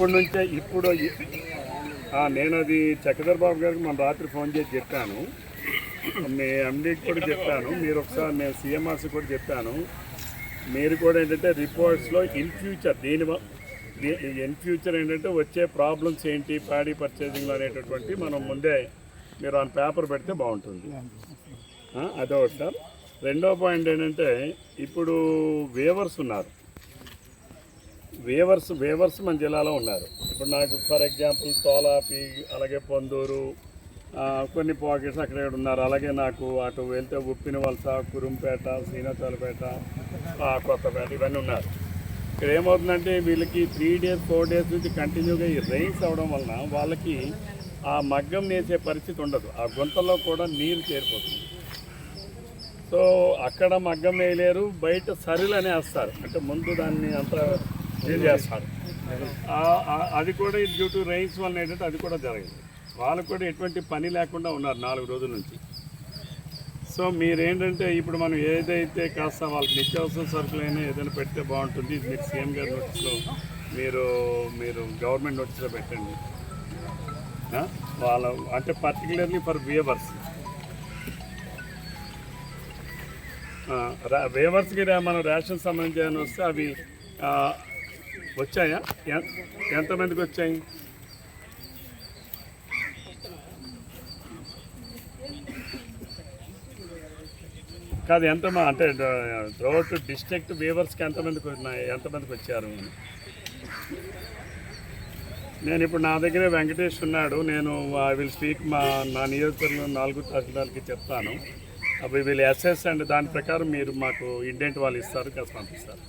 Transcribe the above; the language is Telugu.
ఇప్పటి నుంచే ఇప్పుడు నేను అది చక్రధర్ బాబు గారికి మన రాత్రి ఫోన్ చేసి చెప్పాను. మీ ఎండీకి కూడా చెప్పాను. మీరు ఒకసారి నేను సీఎంఆర్సీ కూడా చెప్పాను. మీరు కూడా ఏంటంటే రిపోర్ట్స్లో ఇన్ ఫ్యూచర్ దీని ఇన్ ఫ్యూచర్ ఏంటంటే వచ్చే ప్రాబ్లమ్స్ ఏంటి ప్యాడీ పర్చేసింగ్లో అనేటటువంటి మనం ముందే మీరు ఆ పేపర్ పెడితే బాగుంటుంది. అదొకటి సార్. రెండో పాయింట్ ఏంటంటే ఇప్పుడు వేవర్స్ ఉన్నారు. వేవర్స్ వేవర్స్ మన జిల్లాలో ఉన్నారు. ఇప్పుడు నాకు ఫర్ ఎగ్జాంపుల్ తోలాపి అలాగే పొందూరు కొన్ని పాకెట్స్ అక్కడ ఉన్నారు. అలాగే నాకు అటు వెళ్తే ఉప్పిన వలస కురుంపేట శ్రీనాచాలపేట కొత్తపేట ఇవన్నీ ఉన్నారు. ఇక్కడ ఏమవుతుందంటే వీళ్ళకి త్రీ డేస్ ఫోర్ డేస్ నుంచి కంటిన్యూగా ఈ రైన్స్ అవడం వలన వాళ్ళకి ఆ మగ్గం నేసే పరిస్థితి ఉండదు. ఆ గుంతలో కూడా నీరు చేరిపోతుంది. సో అక్కడ మగ్గం వేయలేరు బయట సరిలు అనేస్తారు. అంటే ముందు దాన్ని అంతా ఏం చేస్తారు. అది కూడా డ్యూ టు రైన్స్ వల్ల ఏంటంటే అది కూడా జరిగింది. వాళ్ళకు కూడా ఎటువంటి పని లేకుండా ఉన్నారు నాలుగు రోజుల నుంచి. సో మీరేంటంటే ఇప్పుడు మనం ఏదైతే కాస్త వాళ్ళకి నిత్యావసర సరుకులైనా ఏదైనా పెడితే బాగుంటుంది. మీరు సీఎం గారి నోటీస్లో మీరు మీరు గవర్నమెంట్ నోటీస్లో పెట్టండి. వాళ్ళ అంటే పర్టికులర్లీ ఫర్ వేవర్స్ వేవర్స్కి మనం రేషన్ సంబంధించి వస్తే అవి వచ్చాయా? ఎంతమందికి వచ్చాయి? కాదు ఎంత అంటే త్రూఅవుట్ డిస్ట్రిక్ట్ వేవర్స్కి ఎంతమందికి ఉన్నాయి ఎంతమందికి వచ్చారు? నేను ఇప్పుడు నా దగ్గరే వెంకటేష్ ఉన్నాడు. నేను ఐ విల్ స్పీక్ మా నా నియోజకవర్గం నాలుగు తహసీల్దార్కి చెప్తాను. అవి వీళ్ళు ఎస్ఎస్ అండ్ దాని ప్రకారం మీరు మాకు ఇండెంట్ వాళ్ళు ఇస్తారు కాస్త పంపిస్తారు